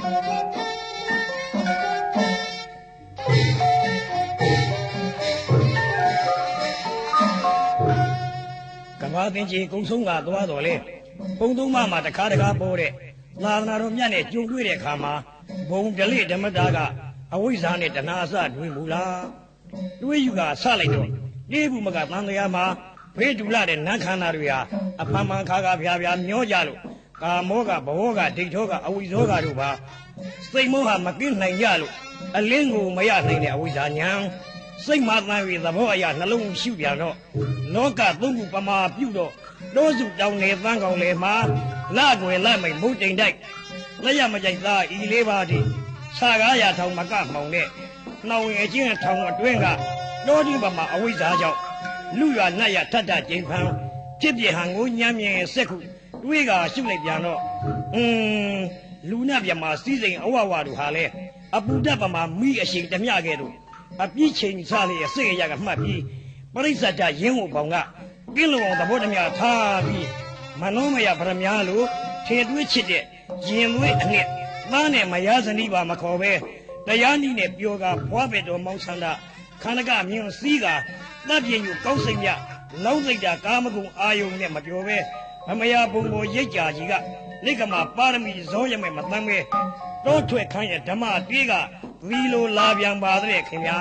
ကဘာသင်ကြီးကုံဆုံးကသွားတော်လေပုံသုံးမမှာတခါတခါပေါ်တဲ့သာသနာတော်မြတ်နဲ့ကြုံတွေ့တဲ့အခါမှာဘုံဒလိဓမ္မတာကအဝိဇ္ဇာနဲ့တဏှာအစတွင်မူလားတွေးယူကဆလိုက်တော့တေးဘူးမကသံတရားမှာဖေးတူလာတဲ့နန်းခန္ဓာတွေဟာအဖန်ဖန်ခါခါဖျားဖျားမျောကြလို့ ကာမောကဘဝကဒိဋ္ဌောကအဝိဇ္ဇောကတို့ပါစိတ်မောဟမကင်းနိုင်ကြလို့အလင်းကိုမရနိုင်တဲ့အဝိဇ္ဇာညာစိတ်မှတန်ပြီးသဘောအရနှလုံးရှုပြန်တော့လောကသုံးခုပမာပြုတော့တိုးစုတောင်းနေသန်းကောင်လေမှာလကွယ်လက်မိတ်မုတ်တိန်တိုက်လက်ရမကြိုက်သားဤလေးပါးတည်းခြာကားရထောင်မကမှောင်တဲ့နှောင်ရချင်းထောင်အတွင်းကတောဒီပမာအဝိဇ္ဇာကြောင့်လူရနတ်ရထတ်တကျိန်ဖန်ဖြစ်ပြဟံကိုညံမြင်စက်ခု တွေးကရှုလိုက်ပြန်တော့อืมလူနတ်မြမာစီးစိမ်အဝဝတို့ဟာလဲအပူဓာတ်ပမာမိအရှိန်တမျှကဲ့သို့အပြည့်ချိန်စားလေစိတ်ရကမှတ်ပြီးပရိစ္ဆတရင်းဟိုပေါင်ကကင်းလုံအောင်သဘောတမျှထားပြီးမနောမယဗရမ ्या လိုထေတွေးချစ်တဲ့ရင်သွေးအနှစ်သားနဲ့မယားဇနီးပါမခေါ်ပဲတရားနည်းနဲ့ပြောကဘွားပဲတော်မောင်းဆန္ဒခန္ဓကမြင်စည်းကတပ်ပြင်းယူကောက်စိတ်မြလောင်းစိတ်တာကာမဂုဏ်အာယုန်နဲ့မပြောပဲ မမယာဘုံကိုရိတ်ကြကြီးကလိကမပါရမီဇောရမဲ့မတမ်းပဲတောထွက်ခိုင်းတဲ့ဓမ္မတေးကသီလိုလာပြန်ပါတဲ့ခင်ဗျာ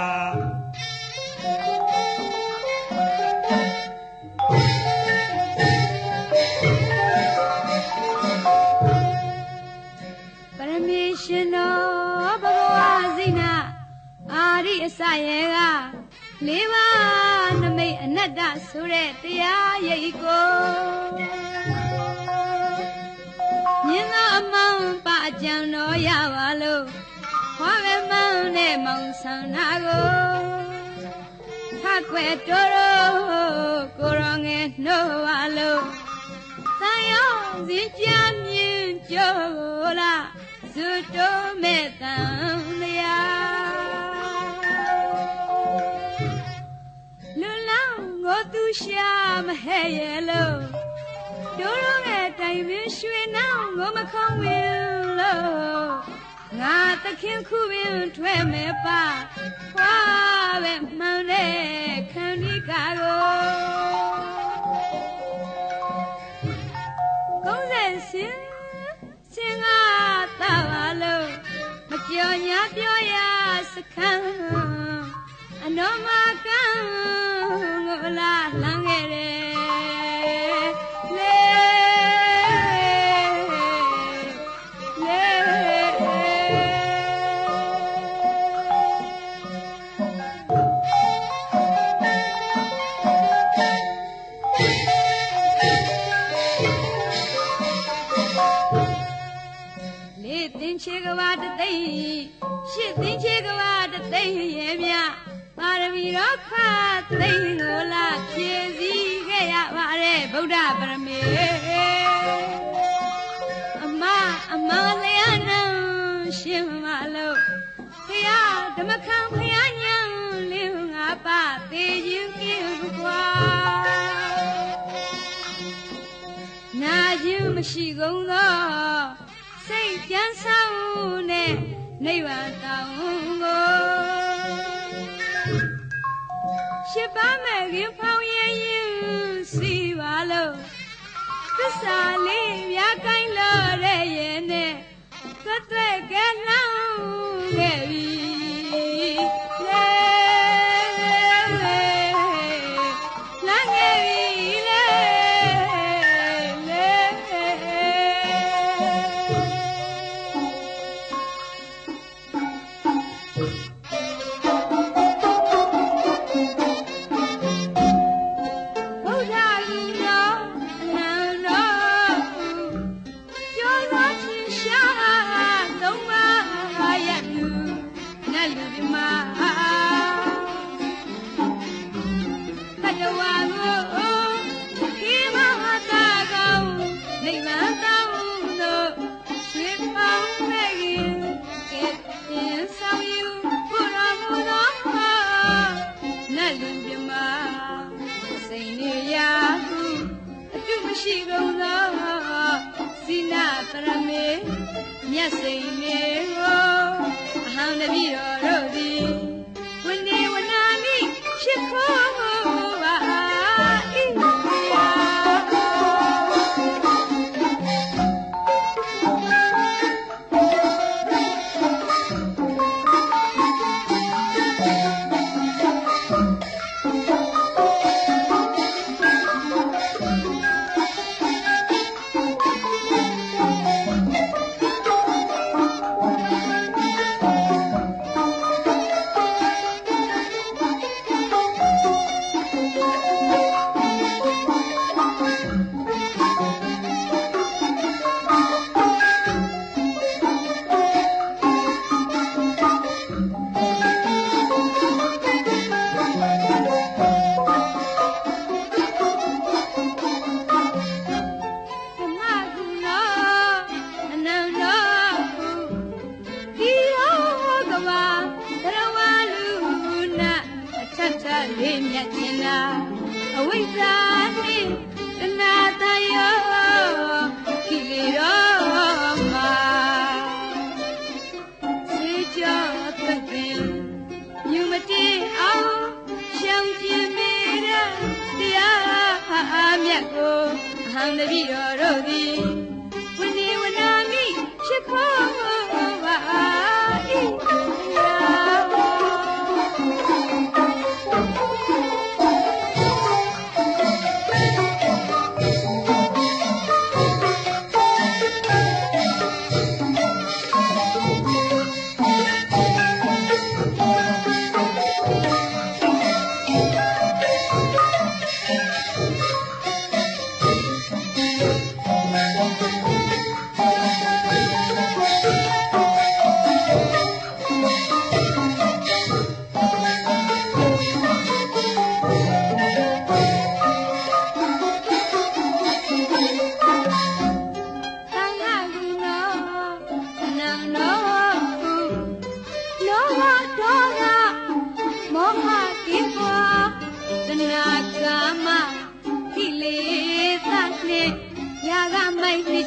ပရမေရှင်တော်ဘဂဝါဇိနာအာရိအစယေကလေးပါးနမိတ်အနတ္တဆိုတဲ့တရားရိပ်ကို ကြံတော်ရပါလို့ဟောပဲမောင်နဲ့မောင်ဆောင်နာကိုထခွဲတော်တော်ကိုရောငယ်နှိုးပါလို့သံယောစင်ကြမြင်ကြလားဇွတ်တော်မဲ့တန်တရားလူလောင်းငိုသူရှာမဟဲ့ရဲ့လို့တို့ရောငယ်တို င်ပင်ရွှေနောင်ငိုမခေါဝင်လို့ငါသခင်ခုပင်ထွက်မဲ့ပါခွာပဲမှန်တဲ့ခန္ဒီကာကိုကုန်းဆက်စင်စင်ကတာပါလို့မပြောညာပြောရစခန်းအနောမကံကို ပါရမီတော်ခသိမ့်ကိုလာဖြည့်စည်းခဲ့ရပါတယ်ဗုဒ္ဓပရမေအမအမလျာနံရှင်မလို့ဖယားဓမ္မခံဖယားညာလေးငါပါသေးခြင်းကင်းကွာနာခြင်းမရှိကုန်သောစိတ်ကြမ်းဆောင်နဲ့နိဗ္ဗာန်တောင် ရှစ်ပါးမဲ့ခင်ဖောင်းရင်ရင်စီပါလို့သစ္စာလေးမြားကိုင်းလို့တဲ့ရဲ့နဲ့သက်သက်ကလောင်းခဲ့ပြီ ရှိကုန်သောစိနာတရမေမျက်စိနေကိုအဟံတတိတော်တို့သည် လေးမြတ်ခြင်းနာအဝိဇ္ဇာနှင့်တဏှာတယောခိလေရောမှာစေကြောသခင်မြူမတေအောင်ရှောင်ကျင်မိတဲ့တရားအမြတ်ကိုအဟံတတိတော်တို့သည်ဝိနေဝနာမိရှိခိုး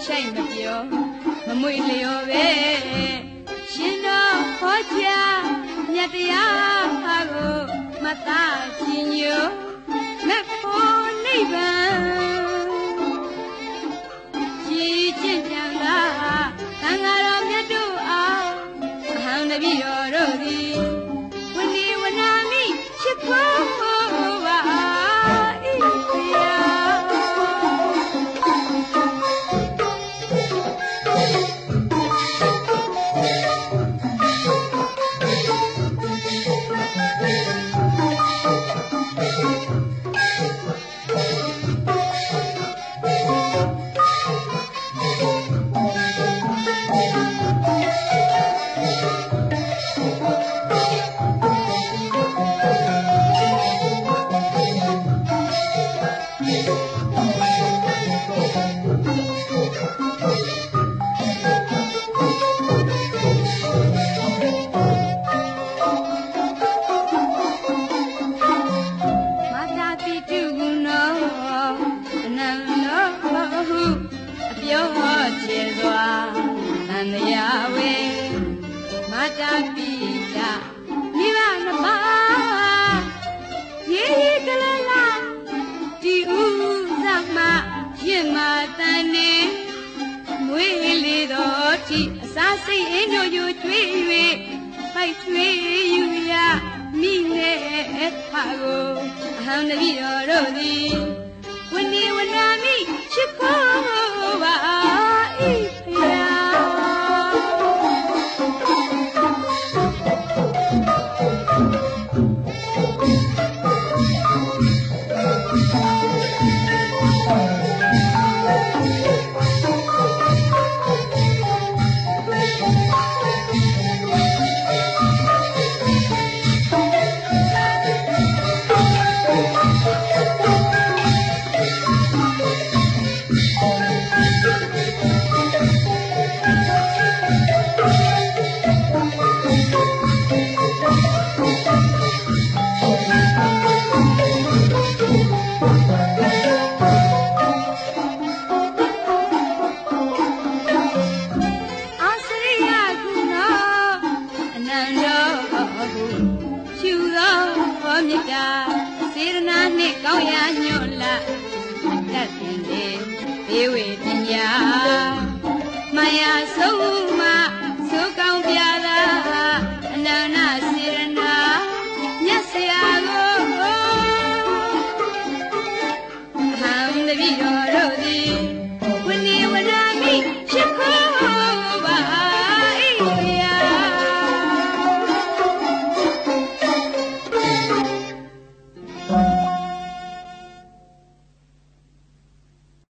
ချိုက်မပြောမမွေလျော်ပဲရှင်တော်ဟောကြားမြတ်တရားကိုမသာခြင်းညိုမဖို့နိဗ္ဗာန်ကြည်ကျင့်ကြံသာသံဃာတော်မြတ်တို့အားအဟံတပိတော်တို့ အပြောချေစွာသံဃာဝေမာတာပိတာမိဘနှစ်ပါးရေရေကလလာဒီဥဇမရင့်မာတန်နေမွေးလေတော်တိအစာစိတ်အင်းတို့ယူကျွေး၍ပိုက်ထွေးယူရမိနဲ့ဖာကိုအဟံတတိတော်တို့သည် ဝဏီဝ ရှူသောဘောမြတ်တာစေရနာနှင့်ကောင်းရာညွန့်လာတတ်တင်တယ်ဘေးဝေပညာမာယာဆုံး